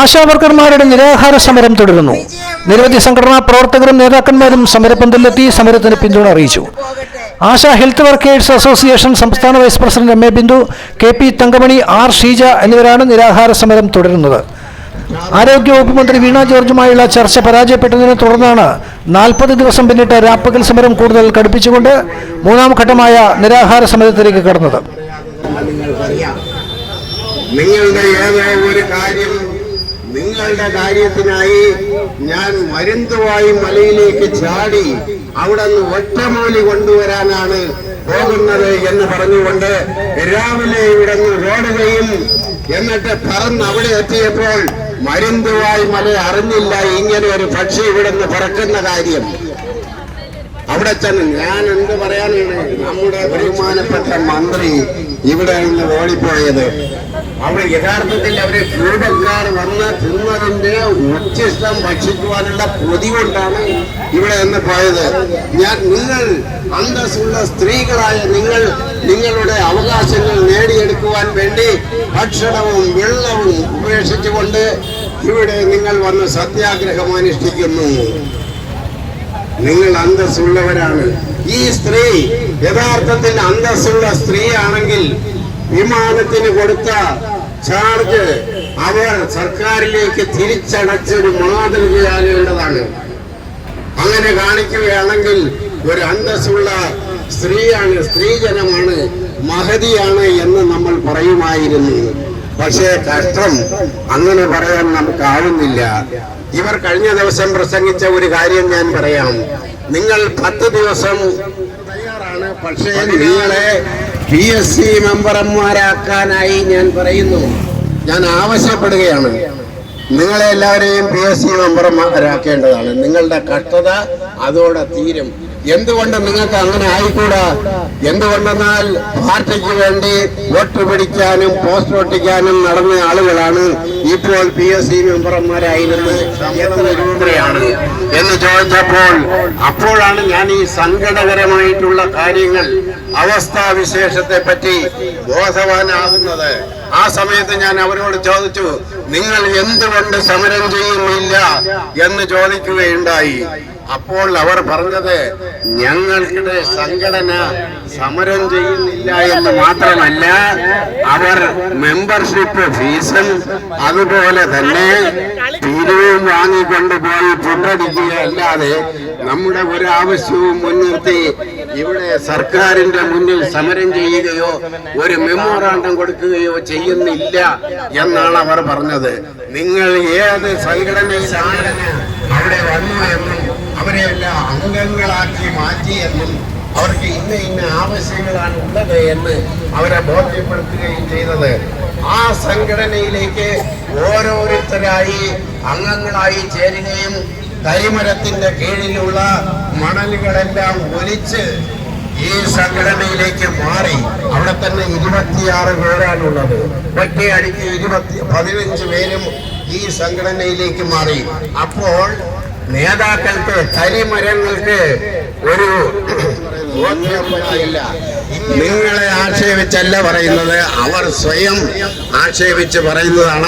ആശാവർക്കർമാരുടെ നിരാഹാര സമരം തുടരുന്നു. നിരവധി സംഘടനാ പ്രവർത്തകരും നേതാക്കന്മാരും സമരപന്തലിലെത്തി സമരത്തിന് പിന്തുണ അറിയിച്ചു. ആശാ ഹെൽത്ത് വർക്കേഴ്സ് അസോസിയേഷൻ സംസ്ഥാന vice president M A Bindu K P Thankamani R Sheeja എന്നിവരാണ് നിരാഹാര സമരം തുടരുന്നത്. ആരോഗ്യവകുപ്പ് മന്ത്രി വീണ ജോർജുമായുള്ള ചർച്ച പരാജയപ്പെട്ടതിനെ തുടർന്നാണ് നാൽപ്പത് ദിവസം പിന്നിട്ട് രാപ്പകൽ സമരം കൂടുതൽ കടുപ്പിച്ചുകൊണ്ട് മൂന്നാം ഘട്ടമായ നിരാഹാര സമരത്തിലേക്ക് കടന്നത്. നിങ്ങളുടെ ഏതോ ഒരു കാര്യം നിങ്ങളുടെ കാര്യത്തിനായി ഞാൻ മരുന്തുവായി മലയിലേക്ക് ചാടി അവിടെ നിന്ന് ഒറ്റമൂലി കൊണ്ടുവരാനാണ് പോകുന്നത് എന്ന് പറഞ്ഞുകൊണ്ട് രാവിലെ ഇവിടെ നിന്ന് ഓടുകയും എന്നിട്ട് പറന്ന് അവിടെ എത്തിയപ്പോൾ മരുന്തുവായി മല അറിഞ്ഞില്ല. ഇങ്ങനെ ഒരു പക്ഷി ഇവിടെ നിന്ന് പറക്കുന്ന കാര്യം. അവിടെ ചെന്ന് ഞാൻ എന്ത് പറയാനാണ്? നമ്മുടെ ബഹുമാനപ്പെട്ട മന്ത്രി ഇവിടെ നിന്ന് ഓടിപ്പോയത്. അവിടെ യഥാർത്ഥത്തിൽ അവരെ ക്യൂബക്കാർ വന്ന് തിന്നതിന്റെ ഉച്ചിഷ്ടം ഭക്ഷിക്കുവാനുള്ള കൊതി കൊണ്ടാണ് ഇവിടെ നിന്ന് പോയത്. ഞാൻ നിങ്ങൾ അന്തസ്സുള്ള സ്ത്രീകളായ നിങ്ങൾ നിങ്ങളുടെ അവകാശങ്ങൾ നേടിയെടുക്കുവാൻ വേണ്ടി ഭക്ഷണവും വെള്ളവും ഉപേക്ഷിച്ചുകൊണ്ട് ഇവിടെ നിങ്ങൾ വന്ന് സത്യാഗ്രഹം അനുഷ്ഠിക്കുന്നു. നിങ്ങൾ അന്തസ്സുള്ളവരാണ്. ഈ സ്ത്രീ യഥാർത്ഥത്തിൽ അന്തസ്സുള്ള സ്ത്രീയാണെങ്കിൽ വിമാനത്തിന് കൊടുത്ത ചാർജ് അവർ സർക്കാരിലേക്ക് തിരിച്ചടച്ചൊരു മാതൃകയാകേണ്ടതാണ് അങ്ങനെ കാണിക്കുകയാണെങ്കിൽ ഒരു അന്തസ്സുള്ള സ്ത്രീയാണ് സ്ത്രീജനമാണ് മഹതിയാണ് എന്ന് നമ്മൾ പറയുമായിരുന്നു. പക്ഷേ കഷ്ടം അങ്ങനെ പറയാൻ നമുക്കാവുന്നില്ല ഇവർ കഴിഞ്ഞ ദിവസം പ്രസംഗിച്ച ഒരു കാര്യം ഞാൻ പറയാം. നിങ്ങൾ പത്ത് ദിവസം തയ്യാറാണ് പക്ഷേ നിങ്ങളെ പി എസ് സി മെമ്പർമാരാക്കാനായി ഞാൻ പറയുന്നു. ഞാൻ ആവശ്യപ്പെടുകയാണ്. നിങ്ങളെ എല്ലാവരെയും പി എസ് സി മെമ്പർമാരാക്കേണ്ടതാണ്. നിങ്ങളുടെ കഷ്ടത അതോടെ തീരും. എന്തുകൊണ്ട് നിങ്ങൾക്ക് അങ്ങനെ ആയിക്കൂടാ? എന്തുകൊണ്ടെന്നാൽ പാർട്ടിക്ക് വേണ്ടി വോട്ട് പിടിക്കാനും പോസ്റ്റ് ഒട്ടിക്കാനും നടന്ന ആളുകളാണ് ഇപ്പോൾ പി എസ് സി മെമ്പർമാരായിരുന്നത്. എത്ര രൂപയാണ് എന്ന് ചോദിച്ചപ്പോൾ അപ്പോഴാണ് ഞാൻ ഈ സങ്കടകരമായിട്ടുള്ള കാര്യങ്ങൾ അവസ്ഥാവിശേഷത്തെ പറ്റി ബോധവാനാകുന്നത്. ആ സമയത്ത് ഞാൻ അവരോട് ചോദിച്ചു നിങ്ങൾ എന്തുകൊണ്ട് സമരം ചെയ്യുന്നില്ല? എന്ന് ചോദിക്കുകയുണ്ടായി. അപ്പോൾ അവർ പറഞ്ഞത് ഞങ്ങളുടെ സംഘടന സമരം ചെയ്യുന്നില്ല എന്ന് മാത്രമല്ല അവർ മെമ്പർഷിപ്പ് ഫീസും അതുപോലെ തന്നെ പിരിവും വാങ്ങിക്കൊണ്ട് പോയി അല്ലാതെ നമ്മുടെ ഒരു ആവശ്യവും മുൻനിർത്തി ഇവിടെ സർക്കാരിന്റെ മുന്നിൽ സമരം ചെയ്യുകയോ ഒരു മെമ്മോറാണ്ടം കൊടുക്കുകയോ ചെയ്യുന്നില്ല എന്നാണ് അവർ പറഞ്ഞത്. നിങ്ങൾ ഏത് സംഘടനയിലാണ് അവിടെ വന്നു എന്നും അവരെ എല്ലാം അംഗങ്ങളാക്കി മാറ്റി എന്നും അവർക്ക് ഇന്ന ഇന്ന ആവശ്യങ്ങളാണ് ഉള്ളത് എന്ന് അവരെ ബോധ്യപ്പെടുത്തുകയും ചെയ്തത്. ആ സംഘടനയിലേക്ക് ഓരോരുത്തരായി അംഗങ്ങളായി ചേരുകയും കരിമരത്തിന്റെ കീഴിലുള്ള മണലുകളെല്ലാം ഒലിച്ച് ഈ സംഘടനയിലേക്ക് മാറി. അവിടെ തന്നെ ഇരുപത്തിയാറ് പേരാണുള്ളത് ഒറ്റയടിക്ക് ഇരുപത്തി പതിനഞ്ച് പേരും ഈ സംഘടനയിലേക്ക് മാറി. അപ്പോൾ നേതാക്കൾക്ക് കരിമരങ്ങൾക്ക് ഒരു നിങ്ങളെ ആക്ഷേപിച്ചല്ല പറയുന്നത്. അവർ സ്വയം ആക്ഷേപിച്ച് പറയുന്നതാണ്.